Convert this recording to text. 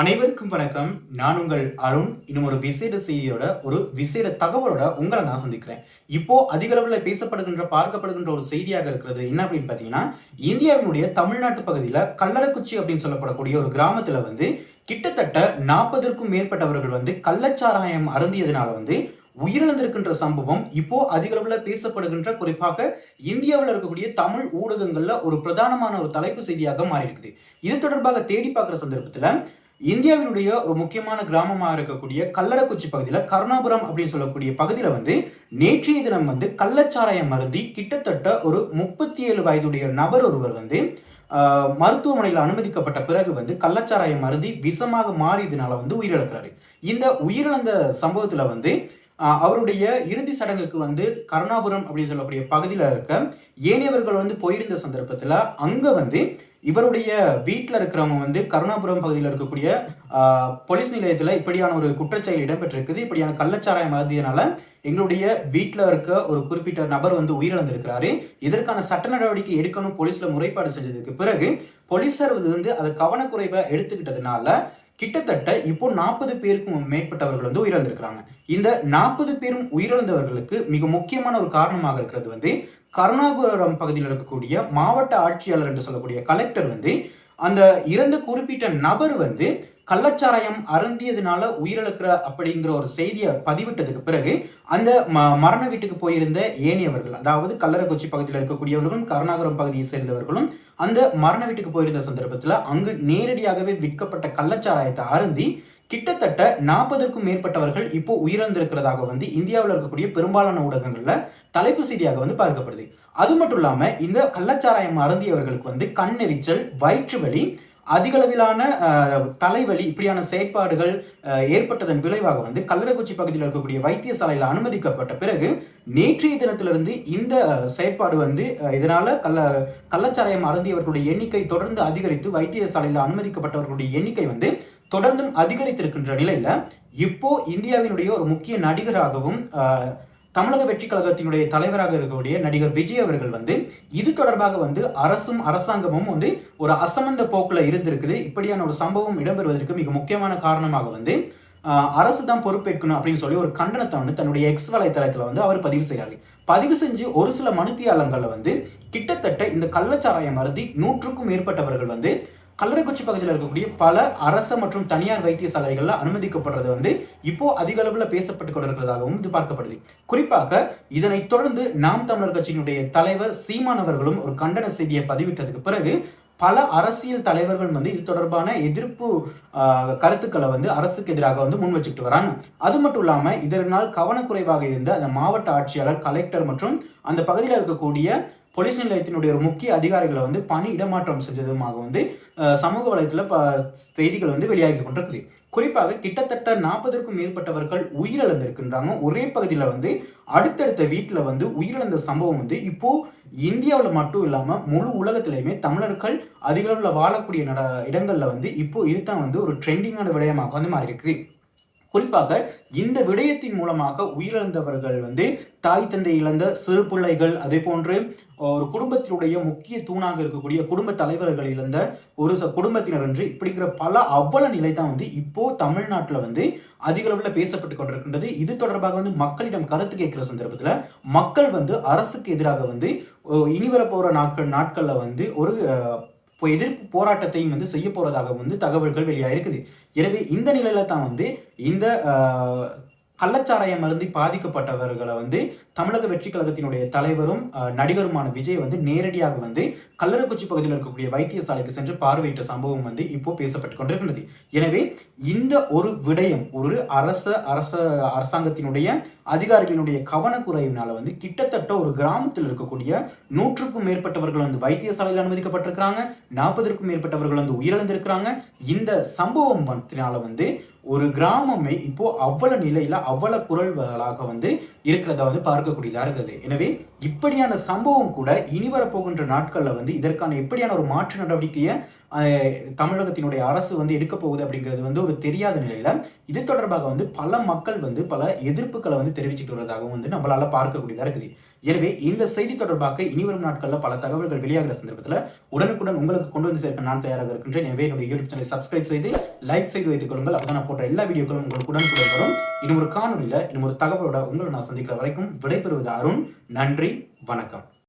அனைவருக்கும் வணக்கம். நான் உங்கள் அருண். இன்னும் ஒரு விசேட செய்தியோட ஒரு விசேட தகவலோட உங்களை நான் சந்திக்கிறேன். இப்போ அதிக அளவில் பேசப்படுகின்ற பார்க்கப்படுகின்ற ஒரு செய்தியாக இருக்கிறது என்ன அப்படின்னு பார்த்தீங்கன்னா இந்தியாவினுடைய தமிழ்நாட்டு பகுதியில் கல்லறக்குச்சி அப்படின்னு சொல்லப்படக்கூடிய ஒரு கிராமத்தில் வந்து கிட்டத்தட்ட நாற்பதற்கும் மேற்பட்டவர்கள் வந்து கள்ளச்சாராயம் அருந்தியதுனால வந்து உயிரிழந்திருக்கின்ற சம்பவம் இப்போ அதிக அளவில் பேசப்படுகின்ற குறிப்பாக இந்தியாவில் இருக்கக்கூடிய தமிழ் ஊடகங்கள்ல ஒரு பிரதானமான ஒரு தலைப்பு செய்தியாக மாறி இருக்குது இது தொடர்பாக தேடி பார்க்குற சந்தர்ப்பத்தில் இந்தியாவினுடைய ஒரு முக்கியமான கிராமமாக இருக்கக்கூடிய கல்லறக்குச்சி பகுதியில் கருணாபுரம் அப்படின்னு சொல்லக்கூடிய பகுதியில் வந்து நேற்றைய தினம் வந்து கள்ளச்சாராயம் மருந்தி கிட்டத்தட்ட ஒரு முப்பத்தி ஏழு வயதுடைய நபர் ஒருவர் வந்து மருத்துவமனையில் அனுமதிக்கப்பட்ட பிறகு வந்து கள்ளச்சாராயம் மருந்தி விஷமாக மாறியதுனால வந்து உயிரிழக்கிறாரு. இந்த உயிரிழந்த சம்பவத்தில் வந்து அவருடைய இறுதி சடங்குக்கு வந்து கருணாபுரம் அப்படின்னு சொல்லக்கூடிய பகுதியில் இருக்க ஏனையவர்கள் வந்து போயிருந்த சந்தர்ப்பத்தில் அங்கே வந்து இவருடைய வீட்டில் இருக்கிறவங்க வந்து கருணாபுரம் பகுதியில் இருக்கக்கூடிய போலீஸ் நிலையத்தில் இப்படியான ஒரு குற்றச்செயல் இடம்பெற்றிருக்குது. இப்படியான கள்ளச்சாராயம் மருந்தியனால எங்களுடைய வீட்டில் இருக்க ஒரு குறிப்பிட்ட நபர் வந்து உயிரிழந்திருக்கிறாரு. இதற்கான சட்ட நடவடிக்கை எடுக்கணும் போலீஸில் முறைப்பாடு செஞ்சதுக்கு பிறகு போலீசார் வந்து அதை கவனக்குறைவை எடுத்துக்கிட்டதுனால கிட்டத்தட்ட இப்போ நாற்பது பேருக்கும் மேற்பட்டவர்கள் வந்து உயிரிழந்திருக்கிறாங்க. இந்த நாற்பது பேரும் உயிரிழந்தவர்களுக்கு மிக முக்கியமான ஒரு காரணமாக இருக்கிறது வந்து கருணாபுரம் பகுதியில் இருக்கக்கூடிய மாவட்ட ஆட்சியாளர் என்று சொல்லக்கூடிய கலெக்டர் வந்து அந்த இறந்த குறிப்பிட்ட நபர் வந்து கள்ளச்சாராயம் அருந்தியதுனால உயிரிழக்கிற அப்படிங்கிற ஒரு செய்தியை பதிவிட்டதுக்கு பிறகு அந்த ம மரண வீட்டுக்கு போயிருந்த ஏனையவர்கள் அதாவது கல்லறைக்குச்சி பகுதியில் இருக்கக்கூடியவர்களும் கருணாகரம் பகுதியை சேர்ந்தவர்களும் அந்த மரண வீட்டுக்கு போயிருந்த சந்தர்ப்பத்தில் அங்கு நேரடியாகவே விற்கப்பட்ட கள்ளச்சாராயத்தை அருந்தி கிட்டத்தட்ட நாற்பதுக்கும் மேற்பட்டவர்கள் இப்போ உயிரிழந்திருக்கிறதாக வந்து இந்தியாவில் இருக்கக்கூடிய பெரும்பாலான ஊடகங்கள்ல தலைப்பு செய்தியாக வந்து பார்க்கப்படுது. அது மட்டும் இல்லாம இந்த கள்ளச்சாராயம் அருந்தியவர்களுக்கு வந்து கண்ணெரிச்சல் வயிற்று வலி அதிகளவிலான தலைவலி இப்படியான செயற்பாடுகள் ஏற்பட்டதன் விளைவாக வந்து கல்லறைக்குச்சி பகுதியில் இருக்கக்கூடிய வைத்தியசாலையில் அனுமதிக்கப்பட்ட பிறகு நேற்றைய தினத்திலிருந்து இந்த செயற்பாடு வந்து இதனால் இதனால கள்ள கள்ளச்சாராயம் அருந்தியவர்களுடைய எண்ணிக்கை தொடர்ந்து அதிகரித்து வைத்தியசாலையில் அனுமதிக்கப்பட்டவர்களுடைய எண்ணிக்கை வந்து தொடர்ந்தும் அதிகரித்திருக்கின்ற நிலையில இப்போ இந்தியாவினுடைய ஒரு முக்கிய நடிகராகவும் தமிழக வெற்றி கழகத்தினுடைய தலைவராக இருக்கக்கூடிய நடிகர் விஜய் அவர்கள் வந்து இது தொடர்பாக வந்து அரசும் அரசாங்கமும் வந்து ஒரு அசமந்த போக்கில் இருந்திருக்குது. இப்படியான ஒரு சம்பவம் இடம்பெறுவதற்கு மிக முக்கியமான காரணமாக வந்து அரசு தான் பொறுப்பேற்கணும் அப்படின்னு சொல்லி ஒரு கண்டனத்தை வந்து தன்னுடைய எக்ஸ் வலைத்தளத்தில் வந்து அவர் பதிவு செய்கிறாரு பதிவு செஞ்சு ஒரு சில மனுத்தியாளங்களில் வந்து கிட்டத்தட்ட இந்த கள்ளச்சாராயம் அருந்தி நூற்றுக்கும் மேற்பட்டவர்கள் வந்து கல்லறைக்குச்சி பகுதியில் இருக்கக்கூடிய பல அரசு மற்றும் தனியார் வைத்தியசாலைகளில் அனுமதிக்கப்படுறது வந்து இப்போ அதிக அளவில் பேசப்பட்டு கொண்டிருக்கிறதாகவும் இது பார்க்கப்படுது. குறிப்பாக இதனைத் தொடர்ந்து நாம் தமிழர் கட்சியினுடைய தலைவர் சீமான் அவர்களும் ஒரு கண்டன செய்தியை பதிவிட்டதுக்கு பிறகு பல அரசியல் தலைவர்கள் வந்து இது தொடர்பான எதிர்ப்பு ஆஹ், கருத்துக்களை வந்து அரசுக்கு எதிராக வந்து முன் வச்சுக்கிட்டு வராங்க. அது மட்டும் இல்லாமல் இதனால் கவனக்குறைவாக இருந்த அந்த மாவட்ட ஆட்சியாளர் கலெக்டர் மற்றும் அந்த பகுதியில் இருக்கக்கூடிய போலீஸ் நிலையத்தினுடைய ஒரு முக்கிய அதிகாரிகளை வந்து பணி இடமாற்றம் செஞ்சதுமாக வந்து சமூக வலைத்தளத்தில் ப செய்திகள் வந்து வெளியாகி கொண்டிருக்குது. குறிப்பாக கிட்டத்தட்ட நாற்பதற்கும் மேற்பட்டவர்கள் உயிரிழந்திருக்கின்றாங்க. ஒரே பகுதியில் வந்து அடுத்தடுத்த வீட்டில் வந்து உயிரிழந்த சம்பவம் வந்து இப்போ இந்தியாவில் மட்டும் இல்லாமல் முழு உலகத்திலையுமே தமிழர்கள் அதிகளவில் வாழக்கூடிய நட இடங்களில் வந்து இப்போ இதுதான் வந்து ஒரு ட்ரெண்டிங்கான விடயமாக வந்து மாறி இருக்குது குறிப்பாக இந்த விடயத்தின் மூலமாக உயிரிழந்தவர்கள் வந்து தாய் தந்தை இழந்த சிறு பிள்ளைகள் அதே போன்று ஒரு குடும்பத்தினுடைய முக்கிய தூணாக இருக்கக்கூடிய குடும்ப தலைவர்கள் இழந்த ஒரு ச குடும்பத்தினர் என்று இப்படிங்கிற பல அவ்வள நிலை தான் வந்து இப்போ தமிழ்நாட்டில் வந்து அதிக அளவில் பேசப்பட்டு கொண்டிருக்கின்றது. இது தொடர்பாக வந்து மக்களிடம் கருத்து கேட்கிற சந்தர்ப்பத்தில் மக்கள் வந்து அரசுக்கு எதிராக வந்து ஓ, இனி போகிற நாட்கள் நாட்களில் வந்து ஒரு இப்போ எதிர்ப்பு போராட்டத்தையும் வந்து செய்ய போகிறதாக வந்து தகவல்கள் வெளியாயிருக்குது. எனவே இந்த நிலையில தான் வந்து இந்த கள்ளச்சாராயம் மருந்தி பாதிக்கப்பட்டவர்களை வந்து தமிழக வெற்றி கழகத்தினுடைய தலைவரும் நடிகருமான விஜய் வந்து நேரடியாக வந்து கல்லறைக்குச்சி பகுதியில் இருக்கக்கூடிய வைத்தியசாலைக்கு சென்று பார்வையிட்ட சம்பவம் வந்து இப்போ பேசப்பட்டு கொண்டிருக்கின்றது. எனவே இந்த ஒரு விடயம் ஒரு அரச அரச அரசாங்கத்தினுடைய அதிகாரிகளினுடைய கவனக்குறைவினால வந்து கிட்டத்தட்ட ஒரு கிராமத்தில் இருக்கக்கூடிய நூற்றுக்கும் மேற்பட்டவர்கள் வந்து வைத்தியசாலையில் அனுமதிக்கப்பட்டிருக்கிறாங்க நாற்பதற்கும் மேற்பட்டவர்கள் வந்து உயிரிழந்திருக்கிறாங்க. இந்த சம்பவம் வந்தனால வந்து ஒரு கிராமமே இப்போ அவ்வளவு நிலையில அவ்வளவு குரல்களாக வந்து இருக்கிறத வந்து பார்க்கக்கூடியதாக இருக்குது எனவே இப்படியான சம்பவம் கூட இனி வரப்போகின்ற நாட்களில் வந்து இதற்கான எப்படியான ஒரு மாற்று நடவடிக்கையை தமிழகத்தினுடைய அரசு வந்து எடுக்க போகுது அப்படிங்கிறது வந்து ஒரு தெரியாத நிலையில இது தொடர்பாக வந்து பல மக்கள் வந்து பல எதிர்ப்புகளை வந்து தெரிவிச்சுட்டு வருவதாகவும் வந்து நம்மளால பார்க்கக்கூடியதாக இருக்குது. எனவே இந்த செய்தி தொடர்பாக இனிவரும் நாட்களில் பல தகவல்கள் வெளியாகிற சந்தர்ப்பத்தில் உடனுக்குடன் உங்களுக்கு கொண்டு வந்து சேர்க்க நான் தயாராக இருக்கின்றேன். எனவே என்னுடைய யூடியூப் சேனலை சப்ஸ்கிரைப் செய்து லைக் செய்து வைத்துக் கொள்ளுங்கள். அப்போ நான் போன்ற எல்லா வீடியோக்களும் உங்களுக்கு உடனுக்குடன் வரும். இன்னும் ஒரு காணொலியில் இன்னும் ஒரு தகவலோட உங்களை நான் சந்திக்கிற வரைக்கும் விடைபெறுவது அருண். நன்றி வணக்கம்.